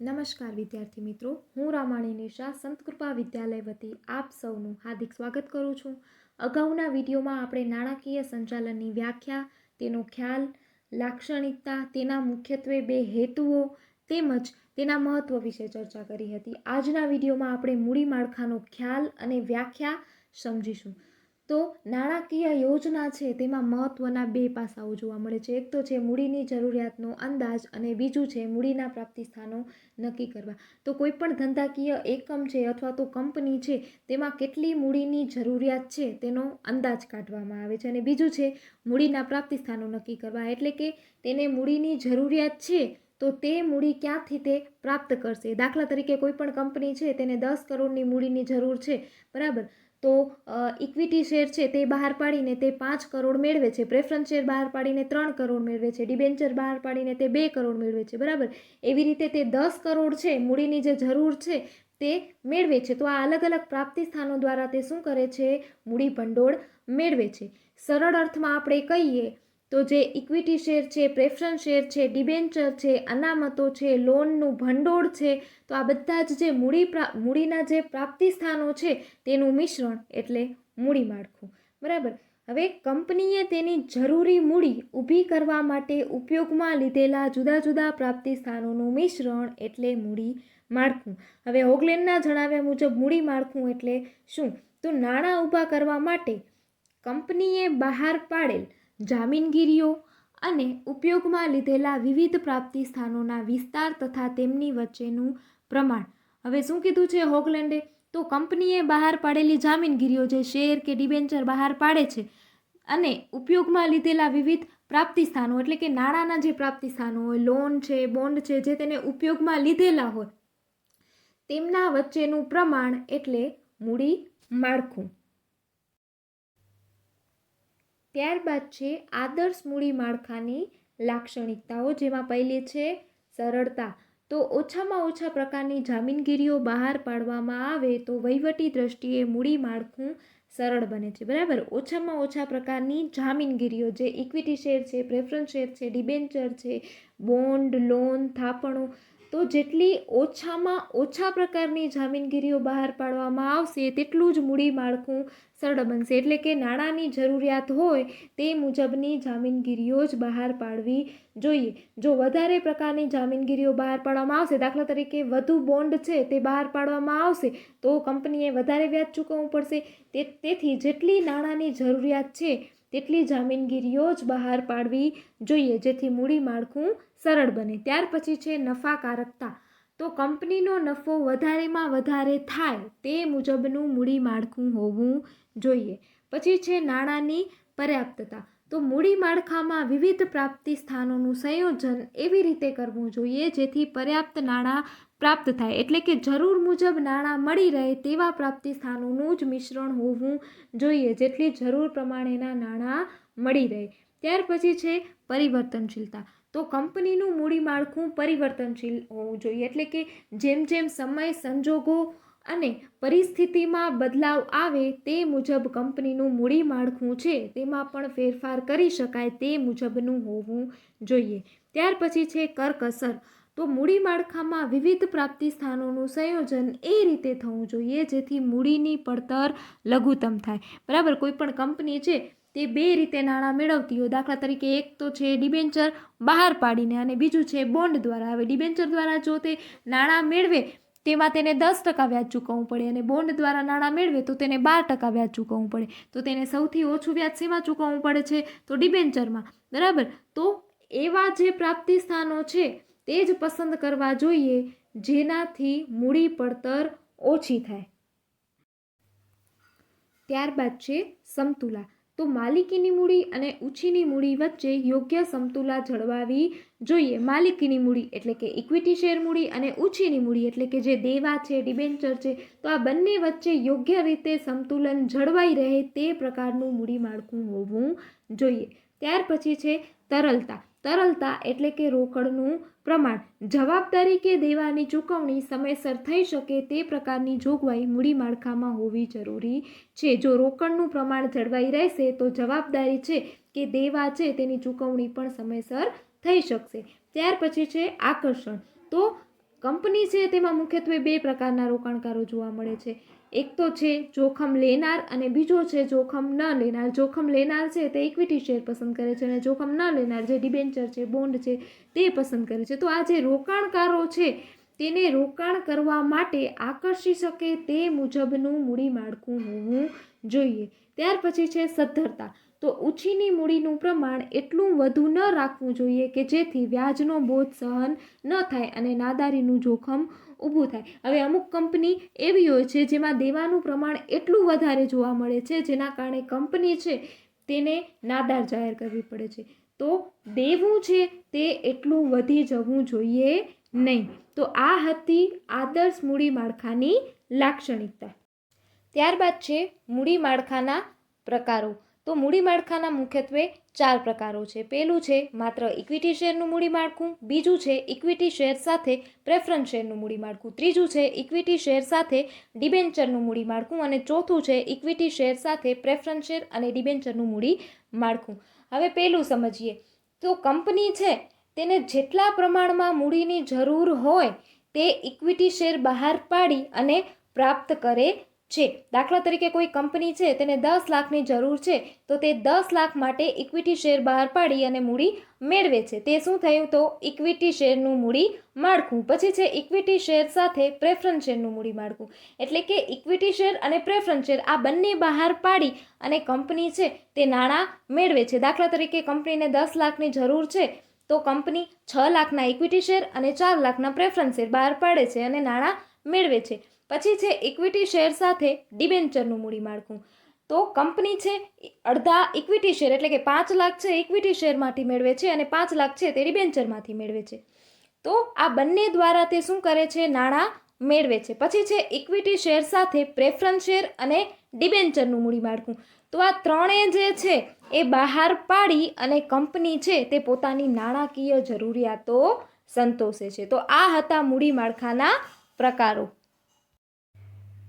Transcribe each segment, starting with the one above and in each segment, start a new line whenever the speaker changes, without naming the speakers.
નમસ્કાર, વિદ્યાર્થી મિત્રો. હું રામાણી નિશા સંતકૃપા વિદ્યાલય વતી આપ સૌનું હાર્દિક સ્વાગત કરું છું. અગાઉના વિડીયોમાં આપણે નાણાકીય સંચાલનની વ્યાખ્યા, તેનો ખ્યાલ, લાક્ષણિકતા, તેના મુખ્યત્વે બે હેતુઓ, તેમજ તેના મહત્ત્વ વિશે ચર્ચા કરી હતી. આજના વિડીયોમાં આપણે મૂડી માળખાનો ખ્યાલ અને વ્યાખ્યા સમજીશું. તો નાણાકીય યોજના છે તેમાં મહત્ત્વના બે પાસાઓ જોવા મળે છે. એક તો છે મૂડીની જરૂરિયાતનો અંદાજ અને બીજું છે મૂડીના પ્રાપ્તિ સ્થાનો નક્કી કરવા. તો કોઈપણ ધંધાકીય એકમ છે અથવા તો કંપની છે તેમાં કેટલી મૂડીની જરૂરિયાત છે તેનો અંદાજ કાઢવામાં આવે છે અને બીજું છે મૂડીના પ્રાપ્તિ સ્થાનો નક્કી કરવા. એટલે કે તેને મૂડીની જરૂરિયાત છે તો તે મૂડી ક્યાંથી તે પ્રાપ્ત કરશે? દાખલા તરીકે કોઈ પણ કંપની છે તેને દસ કરોડની મૂડીની જરૂર છે. બરાબર? તો ઇક્વિટી શેર છે તે બહાર પાડીને તે પાંચ કરોડ મેળવે છે. પ્રેફરન્સ શેર બહાર પાડીને ત્રણ કરોડ મેળવે છે. ડિબેન્ચર બહાર પાડીને તે બે કરોડ મેળવે છે. બરાબર? એવી રીતે તે દસ કરોડ છે, મૂડીની જે જરૂર છે તે મેળવે છે. તો આ અલગ અલગ પ્રાપ્તિ સ્થાનો દ્વારા તે શું કરે છે? મૂડી ભંડોળ મેળવે છે. સરળ અર્થમાં આપણે કહીએ તો જે ઇક્વિટી શેર છે પ્રેફરન્સ શેર છે ડિબેન્ચર છે, અનામતો છે લોનનું ભંડોળ છે, તો આ બધા જ જે મૂડી મૂડીના જે પ્રાપ્તિ સ્થાનો છે, તેનું મિશ્રણ એટલે મૂડી માળખું. બરાબર? હવે કંપનીએ તેની જરૂરી મૂડી ઊભી કરવા માટે ઉપયોગમાં લીધેલા જુદા જુદા પ્રાપ્તિ સ્થાનોનું મિશ્રણ એટલે મૂડી માળખું. હવે હોગલેન્ડના જણાવ્યા મુજબ મૂડી માળખું એટલે શું? તો નાણાં ઊભા કરવા માટે કંપનીએ બહાર પાડેલ જામીનગીરીઓ અને ઉપયોગમાં લીધેલા વિવિધ પ્રાપ્તિ સ્થાનોના વિસ્તાર તથા તેમની વચ્ચેનું પ્રમાણ. હવે શું કીધું છે હોગલેન્ડે? તો કંપનીએ બહાર પાડેલી જામીનગીરીઓ જે શેર કે ડિબેન્ચર બહાર પાડે છે અને ઉપયોગમાં લીધેલા વિવિધ પ્રાપ્તિ સ્થાનો, એટલે કે નાણાંના જે પ્રાપ્તિ સ્થાનો હોય, લોન છે, બોન્ડ છે, જે તેને ઉપયોગમાં લીધેલા હોય, તેમના વચ્ચેનું પ્રમાણ એટલે મૂડી માળખું. ત્યારબાદ છે આદર્શ મૂડી માળખાની લાક્ષણિકતાઓ, જેમાં પહેલી છે સરળતા. તો ઓછામાં ઓછા પ્રકારની જામીનગીરીઓ બહાર પાડવામાં આવે તો વહીવટી દ્રષ્ટિએ મૂડી માળખું સરળ બને છે. બરાબર? ઓછામાં ઓછા પ્રકારની જામીનગીરીઓ, જે ઇક્વિટી શેર છે પ્રેફરન્સ શેર છે ડિબેન્ચર છે બોન્ડ લોન થાપણો તો જેટલી ઓછામાં ઓછા પ્રકારની જામીનગીરીઓ બહાર પાડવામાં આવશે, તેટલું જ મૂડી માળખું સરળ બનશે. એટલે કે નાણાંની જરૂરિયાત હોય તે મુજબની જામીનગીરીઓ જ બહાર પાડવી જોઈએ. જો વધારે પ્રકારની જામીનગીરીઓ બહાર પાડવામાં આવશે, દાખલા તરીકે વધુ બોન્ડ છે તે બહાર પાડવામાં આવશે, તો કંપનીએ વધારે વ્યાજ ચૂકવવું પડશે. તેથી જેટલી નાણાંની જરૂરિયાત છે તેટલી જામીનગીરીઓ જ બહાર પાડવી જોઈએ, જેથી મૂડી માળખું સરળ બને. ત્યાર પછી છે નફાકારકતા. તો કંપનીનો નફો વધારેમાં વધારે થાય તે મુજબનું મૂડી માળખું હોવું જોઈએ. પછી છે નાણાંની પર્યાપ્તતા. તો મૂડી માળખામાં વિવિધ પ્રાપ્તિ સ્થાનોનું સંયોજન એવી રીતે કરવું જોઈએ, જેથી પર્યાપ્ત નાણાં પ્રાપ્ત થાય. એટલે કે જરૂર મુજબ નાણાં મળી રહે તેવા પ્રાપ્તિ સ્થાનોનું જ મિશ્રણ હોવું જોઈએ, જેટલી જરૂર પ્રમાણેના નાણાં મળી રહે. ત્યાર પછી છે પરિવર્તનશીલતા. તો કંપનીનું મૂડી માળખું પરિવર્તનશીલ હોવું જોઈએ. એટલે કે જેમ જેમ સમય, સંજોગો અને પરિસ્થિતિમાં બદલાવ આવે તે મુજબ કંપનીનું મૂડી માળખું છે, તેમાં પણ ફેરફાર કરી શકાય તે મુજબનું હોવું જોઈએ. ત્યાર પછી છે કરકસર. તો મૂડી માળખામાં વિવિધ પ્રાપ્તિ સ્થાનોનું સંયોજન એ રીતે થવું જોઈએ, જેથી મૂડીની પડતર લઘુત્તમ થાય. બરાબર? કોઈ પણ કંપની છે, તે બે રીતે નાણાં મેળવતી હોય. દાખલા તરીકે એક તો છે ડિબેન્ચર બહાર પાડીને અને બીજું છે બોન્ડ દ્વારા. હવે ડિબેન્ચર દ્વારા જો તે નાણાં મેળવે, તેમાં તેને દસ ટકા વ્યાજ ચૂકવવું પડે અને બોન્ડ દ્વારા નાણાં મેળવે, તો તેને બાર ટકા વ્યાજ ચૂકવવું પડે. તો તેને સૌથી ઓછું વ્યાજ શેમાં ચૂકવવું પડે છે? તો ડિબેન્ચરમાં. બરાબર? તો એવા જે પ્રાપ્તિ સ્થાનો છે તે જ પસંદ કરવા જોઈએ, જેનાથી મૂડી પડતર ઓછી થાય. ત્યારબાદ છે સમતુલા. તો માલિકીની મૂડી અને ઉછીની મૂડી વચ્ચે યોગ્ય સમતુલા જળવાવી જોઈએ. માલિકીની મૂડી એટલે કે ઇક્વિટી શેર મૂડી અને ઉછીની મૂડી એટલે કે જે દેવા છે ડિબેન્ચર છે, તો આ બંને વચ્ચે યોગ્ય રીતે સંતુલન જળવાઈ રહે તે પ્રકારનું મૂડી માળખું હોવું જોઈએ. ત્યાર પછી છે તરલતા. તરલતા એટલે કે રોકડનું પ્રમાણ. જવાબદારી કે દેવાની ચૂકવણી સમયસર થઈ શકે તે પ્રકારની જોગવાઈ મૂડી માળખામાં હોવી જરૂરી છે. જો રોકડનું પ્રમાણ જળવાઈ રહેશે, તો જવાબદારી છે કે દેવા છે તેની ચૂકવણી પણ સમયસર થઈ શકશે. ત્યાર પછી છે આકર્ષણ. તો કંપની છે, તેમાં મુખ્યત્વે બે પ્રકારના રોકાણકારો જોવા મળે છે. એક તો છે, જોખમ લેનાર અને બીજો છે, જોખમ ન લેનાર. જોખમ લેનાર છે, તે ઇક્વિટી શેર પસંદ કરે છે અને જોખમ ન લેનાર જે ડિબેન્ચર છે બોન્ડ છે, તે પસંદ કરે છે. તો આ જે રોકાણકારો છે, તેને રોકાણ કરવા માટે આકર્ષી શકે તે મુજબનું મૂડી માળખું હોવું જોઈએ. ત્યાર પછી છે, સદ્ધરતા. તો ઉછીની મૂડીનું પ્રમાણ એટલું વધુ ન રાખવું જોઈએ કે જેથી વ્યાજનો બોધ સહન ન થાય અને નાદારીનું જોખમ ઊભું થાય. હવે અમુક કંપની એવી હોય છે જેમાં દેવાનું પ્રમાણ એટલું વધારે જોવા મળે છે, જેના કારણે કંપની છે તેને નાદાર જાહેર કરવી પડે છે. તો દેવું છે તે એટલું વધી જવું જોઈએ નહીં. તો આ હતી આદર્શ મૂડી માળખાની લાક્ષણિકતા. ત્યારબાદ છે મૂડી માળખાના પ્રકારો. તો મૂડી માળખાના મુખ્યત્વે ચાર પ્રકારો છે. પહેલું છે માત્ર ઇક્વિટી શેરનું મૂડી માળખું, બીજું છે ઇક્વિટી શેર સાથે પ્રેફરન્સ શેરનું મૂડી માળખું, ત્રીજું છે ઇક્વિટી શેર સાથે ડિબેન્ચરનું મૂડી માળખું અને ચોથું છે ઇક્વિટી શેર સાથે પ્રેફરન્સ શેર અને ડિબેન્ચરનું મૂડી માળખું. હવે પહેલું સમજીએ. તો કંપની છે તેને જેટલા પ્રમાણમાં મૂડીની જરૂર હોય તે ઇક્વિટી શેર બહાર પાડી અને પ્રાપ્ત કરે છે. દાખલા તરીકે કોઈ કંપની છે, તેને દસ લાખની જરૂર છે, તો તે દસ લાખ માટે ઇક્વિટી શેર બહાર પાડી અને મૂડી મેળવે છે. તે શું થયું? તો ઇક્વિટી શેરનું મૂડી માળખું. પછી છે ઇક્વિટી શેર સાથે પ્રેફરન્સ શેરનું મૂડી માળખું. એટલે કે ઇક્વિટી શેર અને પ્રેફરન્સ શેર આ બંને બહાર પાડી અને કંપની છે, તે નાણાં મેળવે છે. દાખલા તરીકે કંપનીને દસ લાખની જરૂર છે, તો કંપની છ લાખના ઇક્વિટી શેર અને ચાર લાખના પ્રેફરન્સ શેર બહાર પાડે છે અને નાણાં મેળવે છે. પછી છે ઇક્વિટી શેર સાથે ડિબેન્ચરનું મૂડી માળખું. તો કંપની છે અડધા ઇક્વિટી શેર એટલે કે પાંચ લાખ છે ઇક્વિટી શેરમાંથી મેળવે છે અને પાંચ લાખ છે તે ડિબેન્ચરમાંથી મેળવે છે. તો આ બંને દ્વારા તે શું કરે છે? નાણાં મેળવે છે. પછી છે ઇક્વિટી શેર સાથે પ્રેફરન્સ શેર અને ડિબેન્ચરનું મૂડી માળખું. તો આ ત્રણેય જે છે એ બહાર પાડી અને કંપની છે તે પોતાની નાણાકીય જરૂરિયાતો સંતોષે છે. તો આ હતા મૂડી માળખાના પ્રકારો.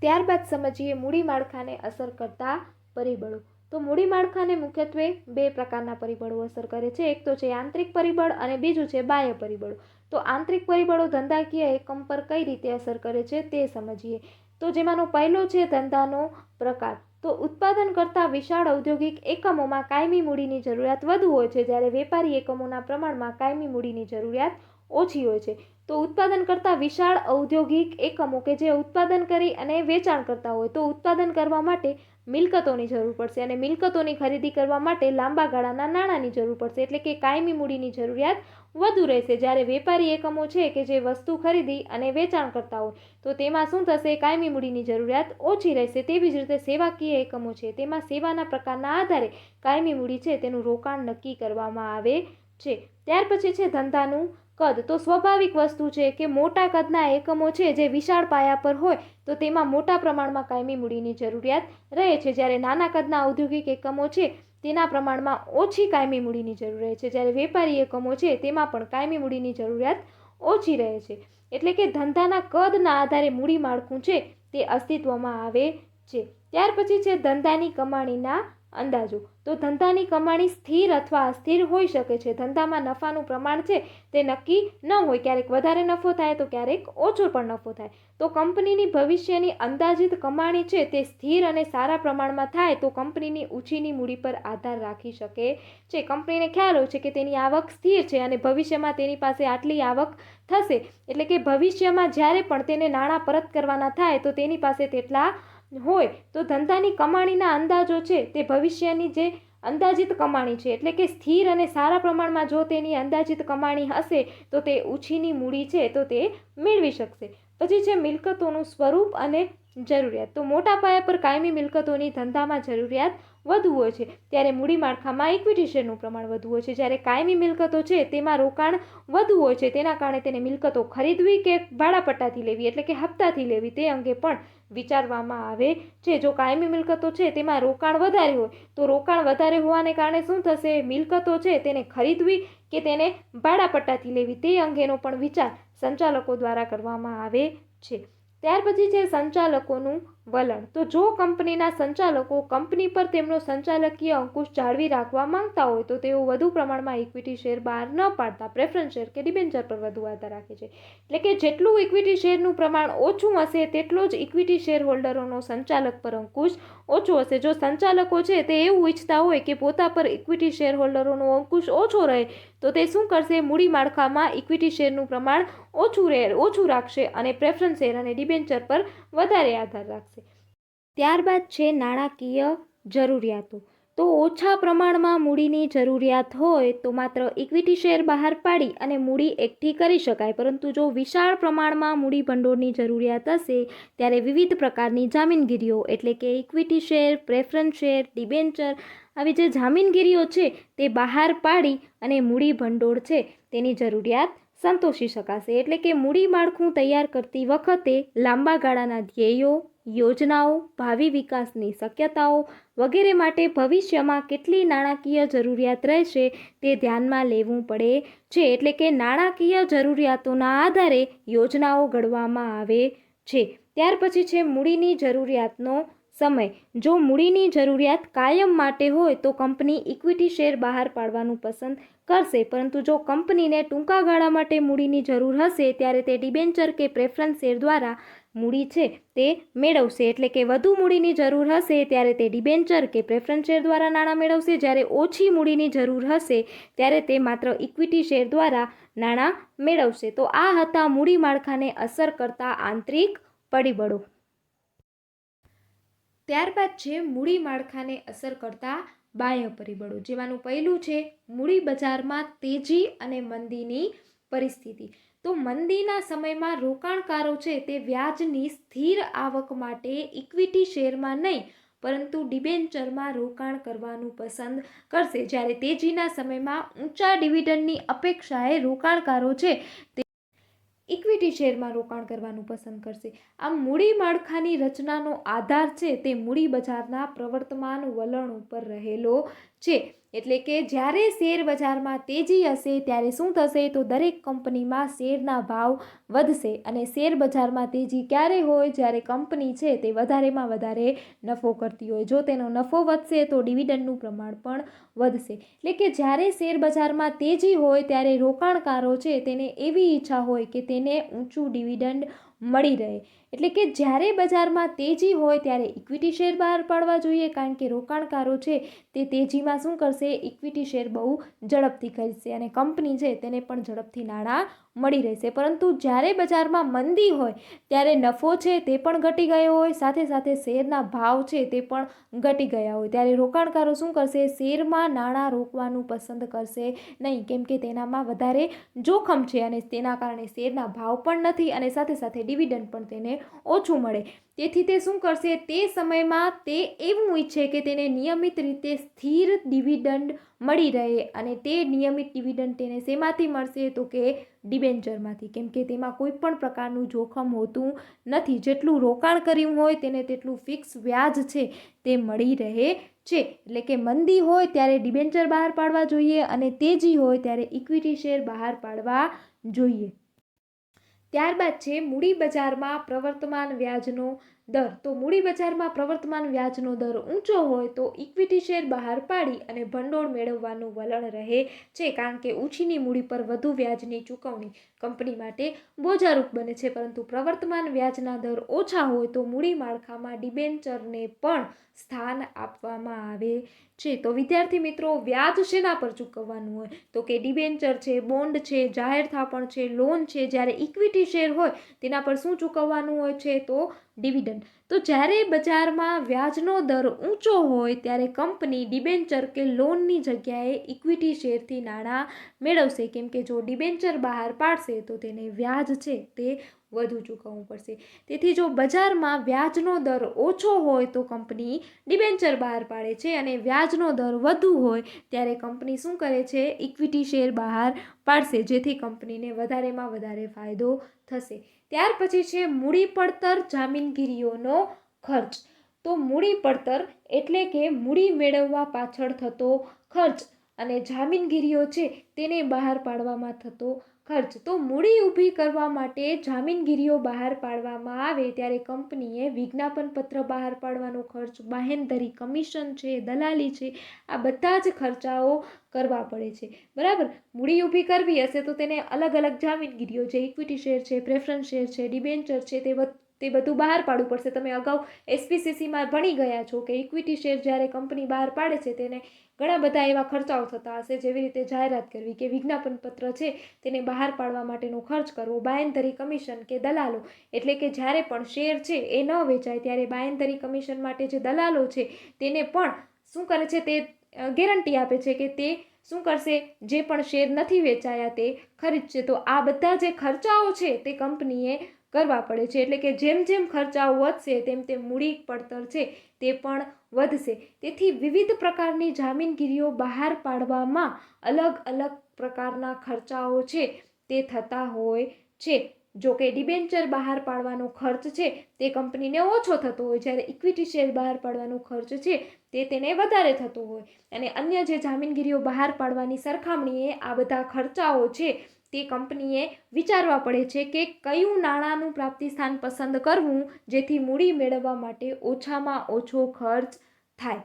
ત્યારબાદ સમજીએ મૂડી માળખાને અસર કરતા પરિબળો. તો મૂડી માળખાને મુખ્યત્વે બે પ્રકારના પરિબળો અસર કરે છે. એક તો છે આંતરિક પરિબળ અને બીજું છે બાહ્ય પરિબળો. તો આંતરિક પરિબળો ધંધાકીય એકમ પર કઈ રીતે અસર કરે છે તે સમજીએ. તો જેમાંનો પહેલો છે ધંધાનો પ્રકાર. તો ઉત્પાદન કરતા વિશાળ ઔદ્યોગિક એકમોમાં કાયમી મૂડીની જરૂરિયાત વધુ હોય છે. જ્યારે વેપારી એકમોના પ્રમાણમાં કાયમી મૂડીની જરૂરિયાત ઓછી હોય છે. તો ઉત્પાદન કરતા વિશાળ ઔદ્યોગિક એકમો કે જે ઉત્પાદન કરી અને વેચાણ કરતા હોય, તો ઉત્પાદન કરવા માટે મિલકતોની જરૂર પડશે અને મિલકતોની ખરીદી કરવા માટે લાંબા ગાળાના નાણાંની જરૂર પડશે. એટલે કે કાયમી મૂડીની જરૂરિયાત વધુ રહેશે. જ્યારે વેપારી એકમો છે કે જે વસ્તુ ખરીદી અને વેચાણ કરતા હોય, તો તેમાં શું થશે? કાયમી મૂડીની જરૂરિયાત ઓછી રહેશે. તેવી જ રીતે સેવાકીય એકમો છે, તેમાં સેવાના પ્રકારના આધારે કાયમી મૂડી છે, તેનું રોકાણ નક્કી કરવામાં આવે છે. ત્યાર પછી છે ધંધાનું કદ તો સ્વાભાવિક વસ્તુ છે કે મોટા કદના એકમો છે જે વિશાળ પાયા પર હોય તો તેમાં મોટા પ્રમાણમાં કાયમી મૂડીની જરૂરિયાત રહે છે. જ્યારે નાના કદના ઔદ્યોગિક એકમો છે, તેના પ્રમાણમાં ઓછી કાયમી મૂડીની જરૂર રહે છે. જ્યારે વેપારી એકમો છે, તેમાં પણ કાયમી મૂડીની જરૂરિયાત ઓછી રહે છે. એટલે કે ધંધાના કદના આધારે મૂડી માળખું છે, તે અસ્તિત્વમાં આવે છે. ત્યાર પછી છે ધંધાની કમાણીના અંદાજો. તો ધંધાની કમાણી સ્થિર અથવા અસ્થિર હોઈ શકે છે. ધંધામાં નફાનું પ્રમાણ છે તે નક્કી ન હોય. ક્યારેક વધારે નફો થાય તો ક્યારેક ઓછો પણ નફો થાય. તો કંપનીની ભવિષ્યની અંદાજિત કમાણી છે તે સ્થિર અને સારા પ્રમાણમાં થાય તો કંપનીની ઊંચીની મૂડી પર આધાર રાખી શકે છે. કંપનીને ખ્યાલ હોય છે કે તેની આવક સ્થિર છે અને ભવિષ્યમાં તેની પાસે આટલી આવક થશે. એટલે કે ભવિષ્યમાં જ્યારે પણ તેને નાણાં પરત કરવાના થાય તો તેની પાસે તેટલા હોય, તો ધંધાની કમાણીના અંદાજો છે, તે ભવિષ્યની જે અંદાજિત કમાણી છે, એટલે કે સ્થિર અને સારા પ્રમાણમાં જો તેની અંદાજિત કમાણી હશે, તો તે ઉછીની મૂડી છે, તો તે મેળવી શકશે. પછી છે મિલકતોનું સ્વરૂપ અને જરૂરિયાત. તો મોટા પાયા પર કાયમી મિલકતોની ધંધામાં જરૂરિયાત વધુ હોય છે. ત્યારે મૂડી માળખામાં ઇક્વિટી શેરનું પ્રમાણ વધુ હોય છે. જ્યારે કાયમી મિલકતો છે, તેમાં રોકાણ વધુ હોય છે. તેના કારણે તેને મિલકતો ખરીદવી કે ભાડાપટ્ટાથી લેવી, એટલે કે હપ્તાથી લેવી, તે અંગે પણ વિચારવામાં આવે છે. જો કાયમી મિલકતો છે, તેમાં રોકાણ વધારે હોય, તો રોકાણ વધારે હોવાને કારણે શું થશે? મિલકતો છે, તેને ખરીદવી કે તેને ભાડાપટ્ટાથી લેવી, તે અંગેનો પણ વિચાર સંચાલકો દ્વારા કરવામાં આવે છે. ત્યાર પછી છે, સંચાલકોનું વલણ. તો જો કંપનીના સંચાલકો કંપની પર તેમનો સંચાલકીય અંકુશ જાળવી રાખવા માંગતા હોય, તો તેઓ વધુ પ્રમાણમાં ઇક્વિટી શેર બહાર ન પાડતા પ્રેફરન્સ શેર કે ડિબેન્ચર પર વધુ આધાર રાખે છે. એટલે કે જેટલું ઇક્વિટી શેરનું પ્રમાણ ઓછું હશે, તેટલો જ ઇક્વિટી શેર હોલ્ડરોનો સંચાલક પર અંકુશ ઓછો હશે. જો સંચાલકો છે, તે એવું ઈચ્છતા હોય કે પોતા પર ઇક્વિટી શેર હોલ્ડરોનો અંકુશ ઓછો રહે, તો તે શું કરશે? મૂડી માળખામાં ઇક્વિટી શેરનું પ્રમાણ ઓછું રહે, ઓછું રાખશે અને પ્રેફરન્સ શેર અને ડિબેન્ચર પર વધારે આધાર રાખશે. ત્યારબાદ છે નાણાકીય જરૂરિયાતો. તો ઓછા પ્રમાણમાં મૂડીની જરૂરિયાત હોય તો માત્ર ઇક્વિટી શેર બહાર પાડી અને મૂડી એકઠી કરી શકાય. પરંતુ જો વિશાળ પ્રમાણમાં મૂડી ભંડોળની જરૂરિયાત હશે, ત્યારે વિવિધ પ્રકારની જામીનગીરીઓ, એટલે કે equity share preference share debenture આવી જે જામીનગીરીઓ છે તે બહાર પાડી અને મૂડી ભંડોળ છે તેની જરૂરિયાત સંતોષી શકાશે. એટલે કે મૂડી માળખું તૈયાર કરતી વખતે લાંબા ગાળાના ધ્યેયો, યોજનાઓ, ભાવિ વિકાસની શક્યતાઓ વગેરે માટે ભવિષ્યમાં કેટલી નાણાકીય જરૂરિયાત રહેશે તે ધ્યાનમાં લેવું પડે છે. એટલે કે નાણાકીય જરૂરિયાતોના આધારે યોજનાઓ ઘડવામાં આવે છે. ત્યાર પછી છે મૂડીની જરૂરિયાતનો સમય. જો મૂડીની જરૂરિયાત કાયમ માટે હોય તો કંપની ઇક્વિટી શેર બહાર પાડવાનું પસંદ કરશે, પરંતુ જો કંપનીને ટૂંકા ગાળા માટે મૂડીની જરૂર હશે, ત્યારે તે ડિબેન્ચર કે પ્રેફરન્સ શેર દ્વારા મૂડી છે તે મેળવશે. એટલે કે વધુ મૂડીની જરૂર હશે, ત્યારે તે ડિબેન્ચર કે પ્રેફરન્સ શેર દ્વારા નાણાં મેળવશે. જ્યારે ઓછી મૂડીની જરૂર હશે, ત્યારે તે માત્ર ઇક્વિટી શેર દ્વારા નાણાં મેળવશે. તો આ હતા મૂડી માળખાને અસર કરતા આંતરિક પરિબળો. ત્યારબાદ છે મૂડી માળખાને અસર કરતા બાહ્ય પરિબળો. જેમાંનું પહેલું છે મૂડી બજારમાં તેજી અને મંદીની પરિસ્થિતિ. તો મંદીના સમયમાં રોકાણકારો છે તે વ્યાજની સ્થિર આવક માટે ઇક્વિટી શેરમાં નહીં, પરંતુ ડિબેન્ચરમાં રોકાણ કરવાનું પસંદ કરશે. જ્યારે તેજીના સમયમાં ઊંચા ડિવિડન્ડની અપેક્ષાએ રોકાણકારો છે તે ઇક્વિટી શેરમાં રોકાણ કરવાનું પસંદ કરશે. આમ મૂડી માળખાની રચનાનો આધાર છે તે મૂડી બજારના પ્રવર્તમાન વલણ ઉપર રહેલો છે. એટલે કે જ્યારે શેર બજારમાં તેજી હશે, ત્યારે શું થશે? તો દરેક કંપનીમાં શેરના ભાવ વધશે અને શેર બજારમાં તેજી ક્યારે હોય? જ્યારે કંપની છે તે વધારેમાં વધારે નફો કરતી હોય. જો તેનો નફો વધશે, તો ડિવિડન્ડનું પ્રમાણ પણ વધશે. એટલે કે જ્યારે શેર બજારમાં તેજી હોય, ત્યારે રોકાણકારો છે તેને એવી ઈચ્છા હોય કે તેને ઊંચું ડિવિડન્ડ મળી રહે. એટલે કે જ્યારે બજારમાં તેજી હોય ત્યારે ઇક્વિટી શેર બહાર પાડવા જોઈએ કારણ કે રોકાણકારો છે તે તેજીમાં શું કરશે? ઇક્વિટી શેર બહુ ઝડપથી ખરીદશે અને કંપની છે તેને પણ ઝડપથી નાણાં મળી રહેશે. પરંતુ જ્યારે બજારમાં મંદી હોય, ત્યારે નફો છે તે પણ ઘટી ગયો હોય, સાથે સાથે શેરના ભાવ છે તે પણ ઘટી ગયા હોય. ત્યારે રોકાણકારો શું કરશે? શેરમાં નાણાં રોકવાનું પસંદ કરશે નહીં, કેમ કે તેનામાં વધારે જોખમ છે અને તેના કારણે શેરના ભાવ પણ નથી અને સાથે સાથે ડિવિડન્ડ પણ તેને ઓછું મળે. તેથી તે શું કરશે? તે સમયમાં તે એવું ઈચ્છે કે તેને નિયમિત રીતે સ્થિર ડિવિડન્ડ મળી રહે અને તે નિયમિત ડિવિડન્ડ તેને શેમાંથી મળશે? તો કે ડિબેન્ચરમાંથી. કેમ કે તેમાં કોઈ પણ પ્રકારનું જોખમ હોતું નથી. જેટલું રોકાણ કર્યું હોય તેને તેટલું ફિક્સ વ્યાજ છે તે મળી રહે છે. એટલે કે મંદી હોય ત્યારે ડિબેન્ચર બહાર પાડવા જોઈએ અને તેજી હોય ત્યારે ઇક્વિટી શેર બહાર પાડવા જોઈએ. ત્યારબાદ છે, મૂડી બજારમાં પ્રવર્તમાન વ્યાજનો દર. તો મૂડી બજારમાં પ્રવર્તમાન વ્યાજનો દર ઊંચો હોય તો ઇક્વિટી શેર બહાર પાડી અને ભંડોળ મેળવવાનું વલણ રહે છે. કારણ કે ઓછીની મૂડી પર વધુ વ્યાજની ચૂકવણી કંપની માટે બોજારૂપ બને છે, પરંતુ પ્રવર્તમાન વ્યાજના દર ઓછા હોય તો મૂડી માળખામાં ડિબેન્ચરને પણ સ્થાન આપવામાં આવે છે. તો વિદ્યાર્થી મિત્રો, વ્યાજ શેના પર ચૂકવવાનું હોય? તો કે ડિબેન્ચર છે, બોન્ડ છે, જાહેર થાપણ છે, લોન છે, જ્યારે ઇક્વિટી શેર હોય, તેના પર શું ચૂકવવાનું હોય છે? તો ડિવિડન્ડ. તો જ્યારે બજારમાં વ્યાજનો દર ઊંચો હોય ત્યારે કંપની ડિબેન્ચર કે લોનની જગ્યાએ ઇક્વિટી શેરથી નાણાં મેળવશે. કેમ કે જો ડિબેન્ચર બહાર પાડશે તો તેને વ્યાજ છે તે વધુ ચૂકવવું પડશે. તેથી જો બજારમાં વ્યાજનો દર ઓછો હોય તો કંપની ડિબેન્ચર બહાર પાડે છે અને વ્યાજનો દર વધુ હોય ત્યારે કંપની શું કરે છે? ઇક્વિટી શેર બહાર પાડશે. જેથી કંપનીને વધારેમાં વધારે ફાયદો થશે. ત્યાર પછી છે મૂડી પડતર જામીનગીરીઓનો ખર્ચ. તો મૂડી પડતર એટલે કે મૂડી મેળવવા પાછળ થતો ખર્ચ અને જામીનગીરીઓ છે તેને બહાર પાડવામાં થતો ખર્ચ તો મૂડી ઊભી કરવા માટે જામીનગીરીઓ બહાર પાડવામાં આવે ત્યારે કંપનીએ વિજ્ઞાપન પત્ર બહાર પાડવાનો ખર્ચ, બાહેંધરી કમિશન છે, દલાલી છે, આ બધા જ ખર્ચાઓ કરવા પડે છે. બરાબર? મૂડી ઊભી કરવી હશે તો તેને અલગ અલગ જામીનગીરીઓ, જે ઇક્વિટી શેર છે પ્રેફરન્સ શેર છે ડિબેન્ચર છે, તે તે બધું બહાર પાડવું પડશે. તમે અગાઉ એસપીસીસીમાં ભણી ગયા છો કે ઇક્વિટી શેર જ્યારે કંપની બહાર પાડે છે, તેને ઘણા બધા એવા ખર્ચાઓ થતા હશે. જેવી રીતે જાહેરાત કરવી કે વિજ્ઞાપન પત્ર છે, તેને બહાર પાડવા માટેનો ખર્ચ કરવો બાયંધરી કમિશન કે દલાલો. એટલે કે જ્યારે પણ શેર છે એ ન વેચાય, ત્યારે બાયંતરી કમિશન માટે જે દલાલો છે, તેને પણ શું કરે છે તે ગેરંટી આપે છે કે તે શું કરશે? જે પણ શેર નથી વેચાયા તે ખરીદશે. તો આ બધા જે ખર્ચાઓ છે તે કંપનીએ કરવા પડે છે. એટલે કે જેમ જેમ ખર્ચાઓ વધશે, તેમ તેમ મૂડી પડતર છે, તે પણ વધશે. તેથી વિવિધ પ્રકારની જામીનગીરીઓ બહાર પાડવામાં અલગ અલગ પ્રકારના ખર્ચાઓ છે. તે થતા હોય છે. જો કે ડિબેન્ચર બહાર પાડવાનો ખર્ચ છે, તે કંપનીને ઓછો થતો હોય. જ્યારે ઇક્વિટી શેર બહાર પાડવાનો ખર્ચ છે, તે તેને વધારે થતો હોય. અને અન્ય જે જામીનગીરીઓ બહાર પાડવાની સરખામણીએ આ બધા ખર્ચાઓ છે તે કંપનીએ વિચારવા પડે છે કે કયું નાણાંનું પ્રાપ્તિ સ્થાન પસંદ કરવું જેથી મૂડી મેળવવા માટે ઓછામાં ઓછો ખર્ચ થાય.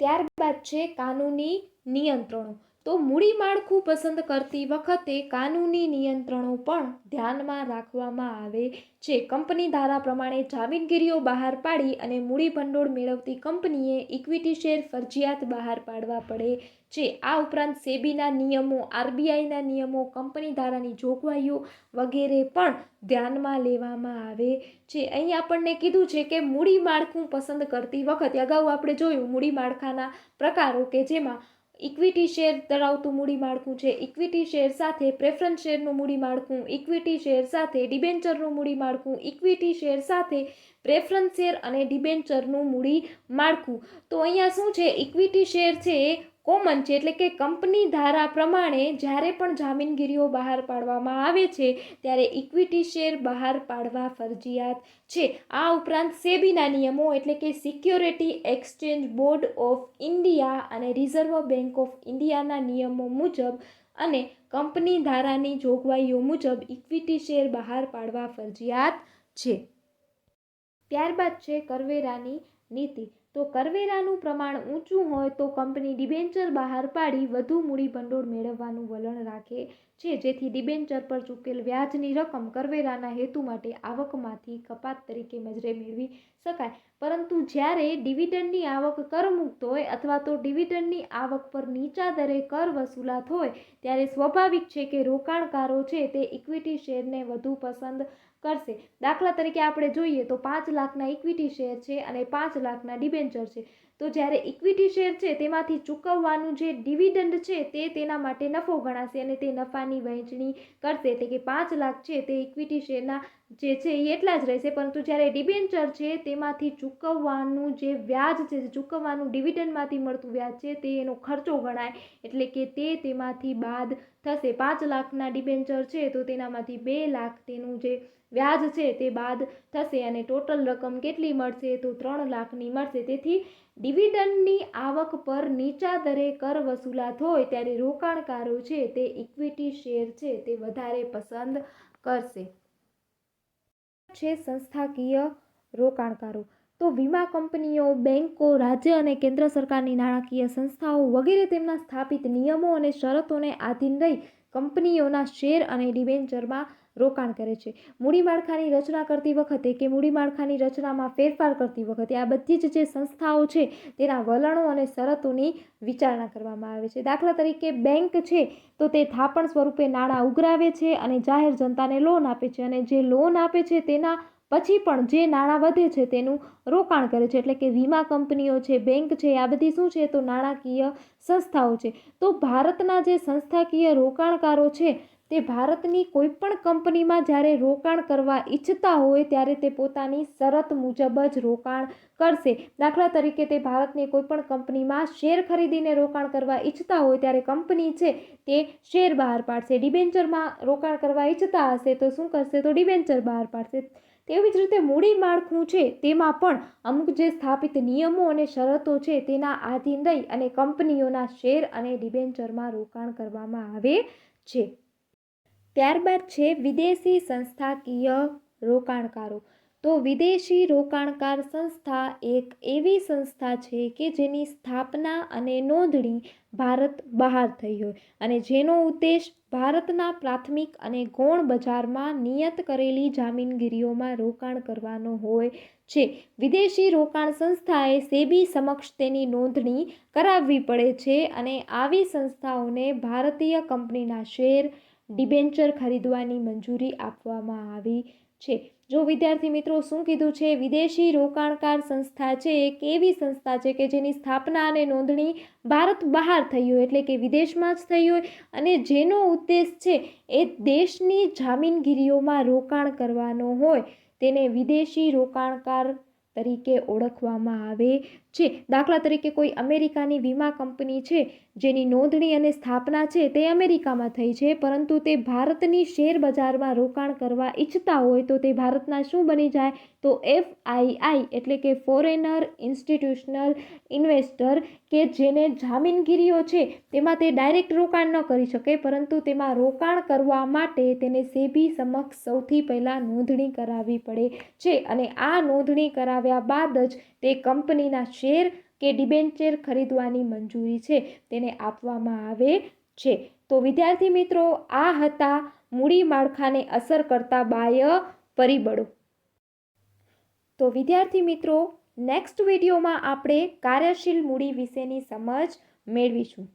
ત્યારબાદ છે કાનૂની નિયંત્રણો. તો મૂડી માળખું પસંદ કરતી વખતે કાનૂની નિયંત્રણો પણ ધ્યાનમાં રાખવામાં આવે છે. કંપની ધારા પ્રમાણે જામીનગીરીઓ બહાર પાડી અને મૂડી ભંડોળ મેળવતી કંપનીએ ઇક્વિટી શેર ફરજિયાત બહાર પાડવા પડે છે. આ ઉપરાંત સેબીના નિયમો, આરબીઆઈના નિયમો, કંપની ધારાની જોગવાઈઓ વગેરે પણ ધ્યાનમાં લેવામાં આવે છે. અહીં આપણને કીધું છે કે મૂડી માળખું પસંદ કરતી વખતે, અગાઉ આપણે જોયું મૂડી માળખાના પ્રકારો કે જેમાં ઇક્વિટી શેર ધરાવતું મૂડી માળખું છે. ઇક્વિટી શેર સાથે પ્રેફરન્સ શેરનું મૂડી માળખું ઇક્વિટી શેર સાથે ડિબેન્ચરનું મૂડી માળખું ઇક્વિટી શેર સાથે પ્રેફરન્સ શેર અને ડિબેન્ચરનું મૂડી માળખું. તો અહીંયા શું છે? ઇક્વિટી શેર છે એ કોમન છે એટલે કે કંપની ધારા પ્રમાણે જ્યારે પણ જામીનગીરીઓ બહાર પાડવામાં આવે છે, ત્યારે ઇક્વિટી શેર બહાર પાડવા ફરજિયાત છે. આ ઉપરાંત સેબીના નિયમો એટલે કે security exchange board of India અને રિઝર્વ બેંક ઓફ ઇન્ડિયાના નિયમો મુજબ અને કંપની ધારાની જોગવાઈઓ મુજબ ઇક્વિટી શેર બહાર પાડવા ફરજિયાત છે. ત્યારબાદ છે કરવેરાની નીતિ. તો કરવેરાનું પ્રમાણ ઊંચું હોય તો કંપની ડિબેન્ચર બહાર પાડી વધુ મૂડી ભંડોળ મેળવવાનું વલણ રાખે છે. જેથી ડિબેન્ચર પર ચૂકેલ વ્યાજની રકમ કરવેરાના હેતુ માટે આવકમાંથી કપાત તરીકે નજરે મેળવી શકાય. પરંતુ જ્યારે ડિવિડન્ડની આવક કરમુક્ત હોય અથવા તો ડિવિડન્ડની આવક પર નીચા દરે કર વસૂલાત હોય, ત્યારે સ્વાભાવિક છે કે રોકાણકારો છે તે ઇક્વિટી શેરને વધુ પસંદ કરશે. દાખલા તરીકે આપણે જોઈએ તો પાંચ લાખના ઇક્વિટી શેર છે અને પાંચ લાખના ડિબેન્ચર છે. તો જ્યારે ઇક્વિટી શેર છે, તેમાંથી ચૂકવવાનું જે ડિવિડન્ડ છે, તે તેના માટે નફો ગણાશે અને તે નફાની વહેંચણી કરશે. એટલે કે પાંચ લાખ છે, તે ઇક્વિટી શેરના જે છે, એ એટલા જ રહેશે. પરંતુ જ્યારે ડિબેન્ચર છે, તેમાંથી ચૂકવવાનું જે વ્યાજ છે, ચૂકવવાનું ડિવિડન્ડમાંથી મળતું વ્યાજ છે, તે એનો ખર્ચો ગણાય. એટલે કે તે તેમાંથી બાદ થશે. પાંચ લાખના ડિબેન્ચર છે, તો તેનામાંથી બે લાખ તેનું જે વ્યાજ છે, તે બાદ થશે. અને ટોટલ રકમ કેટલી મળશે, તો ત્રણ લાખની મળશે. તેથી ડિવિડન્ડની આવક પર નીચા દરે કર વસૂલાત હોય ત્યારે રોકાણકારો છે તે ઇક્વિટી શેર છે તે વધારે પસંદ કરશે. છે સંસ્થાકીય રોકાણકારો. તો વીમા કંપનીઓ બેન્કો રાજ્ય અને કેન્દ્ર સરકારની નાણાકીય સંસ્થાઓ વગેરે તેમના સ્થાપિત નિયમો અને શરતોને આધીન રહી કંપનીઓના શેર અને ડિબેન્ચરમાં રોકાણ કરે છે. મૂડી માળખાની રચના કરતી વખતે કે મૂડી માળખાની રચનામાં ફેરફાર કરતી વખતે આ બધી જ જે સંસ્થાઓ છે તેના વલણો અને શરતોની વિચારણા કરવામાં આવે છે. દાખલા તરીકે બેંક છે તો તે થાપણ સ્વરૂપે નાણાં ઉઘરાવે છે અને જાહેર જનતાને લોન આપે છે અને જે લોન આપે છે તેના પછી પણ જે નાણાં વધે છે તેનું રોકાણ કરે છે. એટલે કે વીમા કંપનીઓ છે, બેંક છે, આ બધી શું છે તો નાણાકીય સંસ્થાઓ છે. તો ભારતના જે સંસ્થાકીય રોકાણકારો છે તે ભારતની કોઈ પણ કંપનીમાં જ્યારે રોકાણ કરવા ઈચ્છતા હોય ત્યારે તે પોતાની શરત મુજબ જ રોકાણ કરશે. દાખલા તરીકે તે ભારતની કોઈ પણ કંપનીમાં શેર ખરીદીને રોકાણ કરવા ઈચ્છતા હોય ત્યારે કંપની છે તે શેર બહાર પાડશે. ડિબેન્ચરમાં રોકાણ કરવા ઈચ્છતા હશે તો શું કરશે? તો ડિબેન્ચર બહાર પાડશે. તેવી જ રીતે મૂડી માળખું છે તેમાં પણ અમુક જે સ્થાપિત નિયમો અને શરતો છે તેના આધીન રહી અને કંપનીઓના શેર અને ડિબેન્ચરમાં રોકાણ કરવામાં આવે છે. ત્યારબાદ છે વિદેશી સંસ્થાકીય રોકાણકારો. તો વિદેશી રોકાણકાર સંસ્થા એક એવી સંસ્થા છે કે જેની સ્થાપના અને નોંધણી ભારત બહાર થઈ હોય અને જેનો ઉદ્દેશ ભારતના પ્રાથમિક અને ગૌણ બજારમાં નિયત કરેલી જામીનગીરીઓમાં રોકાણ કરવાનો હોય છે. વિદેશી રોકાણ સંસ્થાએ સેબી સમક્ષ તેની નોંધણી કરાવવી પડે છે અને આવી સંસ્થાઓને ભારતીય કંપનીના શેર ડિબેન્ચર ખરીદવાની મંજૂરી આપવામાં આવી છે. જો વિદ્યાર્થી મિત્રો શું કીધું છે? વિદેશી રોકાણકાર સંસ્થા છે, એક એવી સંસ્થા છે કે જેની સ્થાપના અને નોંધણી ભારત બહાર થઈ હોય, એટલે કે વિદેશમાં જ થઈ હોય. અને જેનો ઉદ્દેશ છે એ દેશની જામીનગીરીઓમાં રોકાણ કરવાનો હોય. તેને વિદેશી રોકાણકાર તરીકે ઓળખવામાં આવે છે દાખલા તરીકે કોઈ અમેરિકાની વીમા કંપની છે, જેની નોંધણી અને સ્થાપના છે તે અમેરિકામાં થઈ છે, પરંતુ તે ભારતની શેર બજારમાં રોકાણ કરવા ઈચ્છતા હોય તો તે ભારતના શું બની જાય? તો એફ આઈ આઈ એટલે કે ફોરેનર ઇન્સ્ટિટ્યુશનલ ઇન્વેસ્ટર કે જેને જામીનગીરીઓ છે તેમાં તે ડાયરેક્ટ રોકાણ ન કરી શકે, પરંતુ તેમાં રોકાણ કરવા માટે તેને સેબી સમક્ષ સૌથી પહેલાં નોંધણી કરાવવી પડે છે અને આ નોંધણી કરાવ્યા બાદ જ તે કંપનીના શેર કે ડિબેન્ચર ખરીદવાની મંજૂરી છે તેને આપવામાં આવે છે. તો વિદ્યાર્થી મિત્રો, આ હતા મૂડી માળખાને અસર કરતા બાહ્ય પરિબળો. તો વિદ્યાર્થી મિત્રો, નેક્સ્ટ વિડીયોમાં આપણે કાર્યશીલ મૂડી વિશેની સમજ મેળવીશું.